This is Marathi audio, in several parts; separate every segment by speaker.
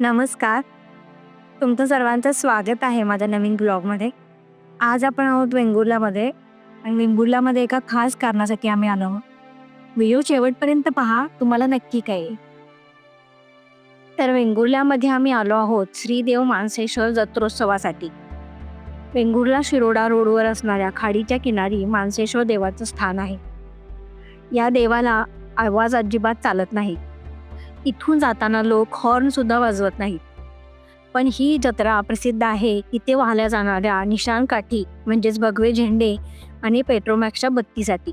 Speaker 1: नमस्कार. तुमचं सर्वांचं स्वागत आहे माझ्या नवीन ब्लॉगमध्ये. आज आपण आहोत वेंगुर्लामध्ये आणि वेंगुर्लामध्ये एका खास कारणासाठी आम्ही आलो आहोत. व्हिडिओ शेवटपर्यंत पहा तुम्हाला नक्की काय तर वेंगुर्ल्यामध्ये आम्ही आलो आहोत श्रीदेव मानसेश्वर जत्रोत्सवासाठी. वेंगुर्ला शिरोडा रोडवर असणाऱ्या खाडीच्या किनारी मानसेश्वर देवाचं स्थान आहे. या देवाला आवाज अजिबात चालत नाही. इथून जाताना लोक हॉर्न सुद्धा वाजवत नाहीत. पण ही जत्रा प्रसिद्ध आहे. इथे वाहल्या जाणाऱ्या निशान काठी म्हणजेच भगवे झेंडे आणि पेट्रोमॅक्सच्या बत्तीसाठी.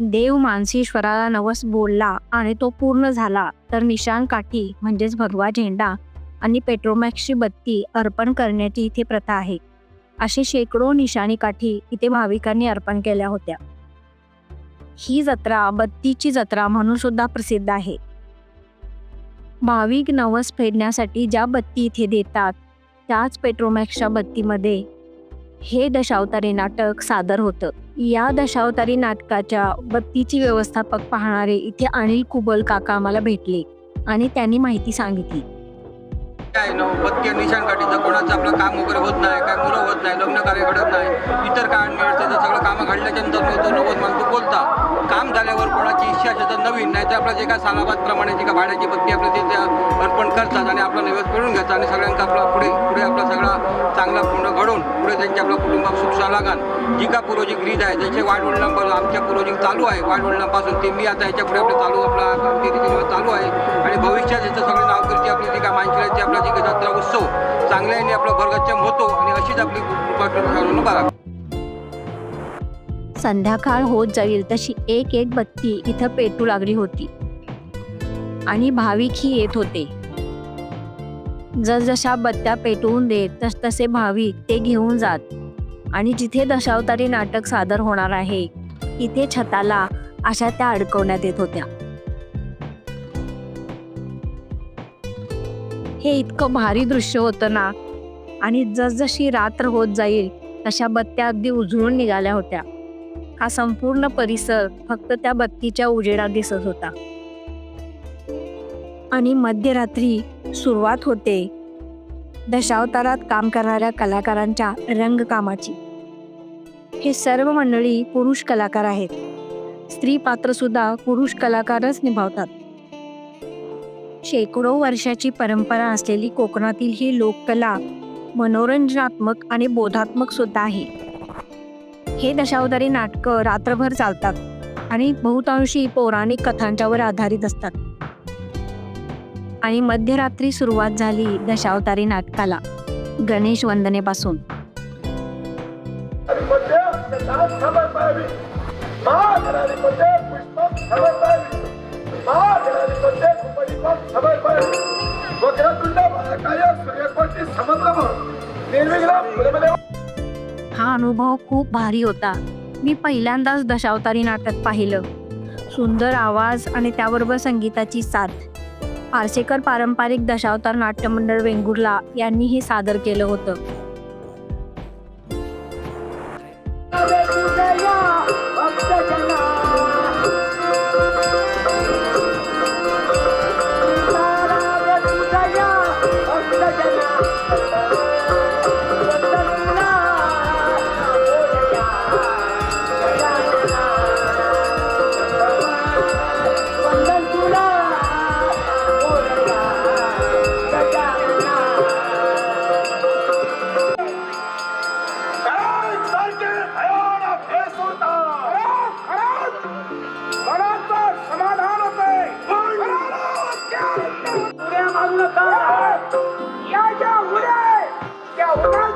Speaker 1: देव मानसीश्वराला नवस बोलला आणि तो पूर्ण झाला तर निशान काठी म्हणजेच भगवा झेंडा आणि पेट्रोमॅक्सची बत्ती अर्पण करण्याची इथे प्रथा आहे. असे शेकडो निशाणी काठी इथे भाविकांनी अर्पण केल्या होत्या. ही जत्रा बत्तीची जत्रा म्हणून सुद्धा प्रसिद्ध आहे. भाविक नवस फेडण्यासाठी ज्या बत्ती इथे देतात त्याच पेट्रोमॅक्सच्या बत्तीमध्ये हे दशावतारी नाटक सादर होतं. या दशावतारी नाटकाच्या बत्तीची व्यवस्थापक पाहणारे इथे अनिल कुबल काका आम्हाला भेटले आणि त्यांनी माहिती सांगितली.
Speaker 2: काय न बत्ती निशाण काठीचं कोणाचं आपलं काम वगैरे होत नाही काय मुलं होत नाही लग्न कार्य घडत नाही इतर कारण मिळतं सगळं कामं घडल्याच्या नंतर मग तो नव्वद झाल्यावर असेल तर नवीन नाही तर आपलं जे काय सालाबादप्रमाणे प्रमाणे काय भाड्याची बत्ती आपलं तिथे अर्पण करतात आणि आपला नैवेद्य करून घेतात आणि सगळ्यांचा आपला पुढे पुढे आपला सगळा चांगला पूर्ण घडून पुढे त्यांच्या आपल्या कुटुंबात सुख लागाल जी का पूर्वजिक रीत आहे त्याचे वाढवडिलांपासून आमच्या पूर्वजिक चालू आहे. वाढवडिलांपासून ते मी आता ह्याच्या पुढे आपलं चालू आपला आमची रीती चालू आहे आणि भविष्यात याचं सगळं नावकरची आपली जी काय मानशिराची आपला जी काय जत्रा उत्सव चांगल्याने आपला भरगच्चम होतो आणि अशीच आपली कृपा बघा
Speaker 1: संध्याकाळ होत जाईल तशी एक एक बत्ती इथं पेटू लागली होती. आणि भाविकही येत होते. जसजशा बत्त्या पेटवून देत तस तसे भाविक ते घेऊन जात. आणि जिथे दशावतारी नाटक सादर होणार आहे तिथे छताला अशा त्या अडकवण्यात येत होत्या. हे इतकं भारी दृश्य होतं ना? आणि जसजशी रात्र होत जाईल तशा बत्त्या अगदी उजळून निघाल्या होत्या. हा संपूर्ण परिसर फक्त त्या बत्तीच्या उजेडात दिसत होता. आणि मध्यरात्री सुरुवात होते दशावतारात काम करणाऱ्या कलाकारांच्या रंगकामाची. हे सर्व मंडळी पुरुष कलाकार आहेत. स्त्री पात्र सुद्धा पुरुष कलाकारच निभावतात. शेकडो वर्षाची परंपरा असलेली कोकणातील ही लोककला मनोरंजनात्मक आणि बोधात्मक सुद्धा आहे. हे दशावतारी नाटकं रात्रभर चालतात आणि बहुतांशी पौराणिक कथांच्यावर आधारित असतात. आणि मध्यरात्री सुरुवात झाली दशावतारी नाटकाला गणेश वंदनेपासून.
Speaker 3: निर्विघ्न
Speaker 1: हा अनुभव खूप भारी होता. मी पहिल्यांदाच दशावतारी नाटक पाहिलं. सुंदर आवाज आणि त्याबरोबर संगीताची साथ. पारसेकर पारंपरिक दशावतार नाट्यमंडळ वेंगुर्ला यांनी हे सादर केलं होतं.
Speaker 3: उड्या का नका या ज्या उड्या त्या उडाल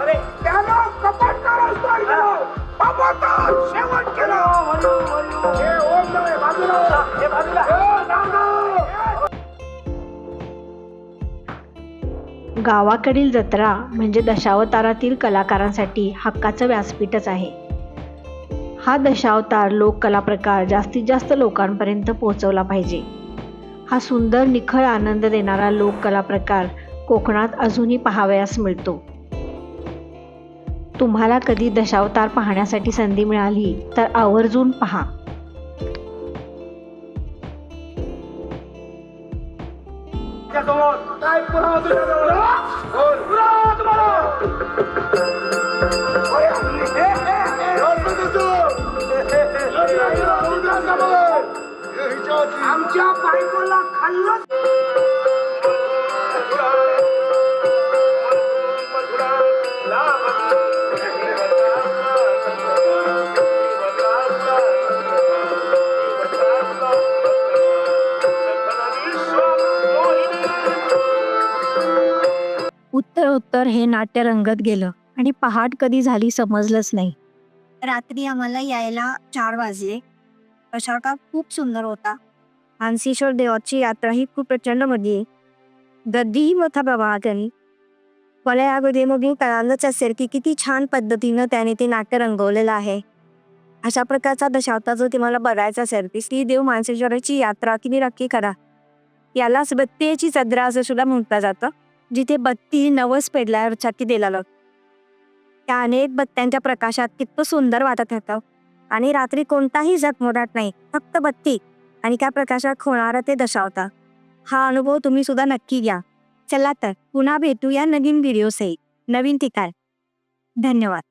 Speaker 3: अरे त्याला कपाट करा बाबाचा शेवट केला हे ओम नव्हे बाजूला हे बाजूला
Speaker 1: गावाकडील जत्रा म्हणजे दशावतारातील कलाकारांसाठी हक्काचं व्यासपीठच आहे. हा दशावतार लोककला प्रकार जास्तीत जास्त लोकांपर्यंत पोहोचवला पाहिजे. हा सुंदर निखळ आनंद देणारा लोककला प्रकार कोकणात अजूनही पाहावयास मिळतो. तुम्हाला कधी दशावतार पाहण्यासाठी संधी मिळाली तर आवर्जून पहा.
Speaker 3: आमच्या बायकोला खाल्लं?
Speaker 1: उत्तर उत्तर हे नाट्य रंगत गेलं आणि पहाट कधी झाली समजलंच नाही. रात्री आम्हाला यायला चार वाजले. प्रशाका खूप सुंदर होता. मानसीश्वर देवाची यात्रा ही खूप प्रचंड मोठी आहे गर्दीही मोठा प्रवाह त्यांनी मला मग मी कळालंच असेल की किती छान पद्धतीनं त्याने ते नाट्य रंगवलेलं आहे। अशा प्रकारचा दशावता जर तुम्हाला बघायचा असेल की श्री देव मानसेश्वराची यात्रा तुम्ही नक्की करा. यालाच बत्तीची चद्रा असं सुद्धा म्हटलं जातं जिथे बत्ती नवस पेडल्यावर छाती दिलेलं त्या अनेक बत्त्यांच्या प्रकाशात कितपं सुंदर वाटत होतं. आणि रात्री कोणताही झगमगाट नाही फक्त बत्ती. आणि त्या प्रकाशात होणारा ते दशावता. हा अनुभव तुम्ही सुद्धा नक्की घ्या. चला तर पुन्हा भेटूया नवीन व्हिडिओ सही नवीन ठिकाण. धन्यवाद.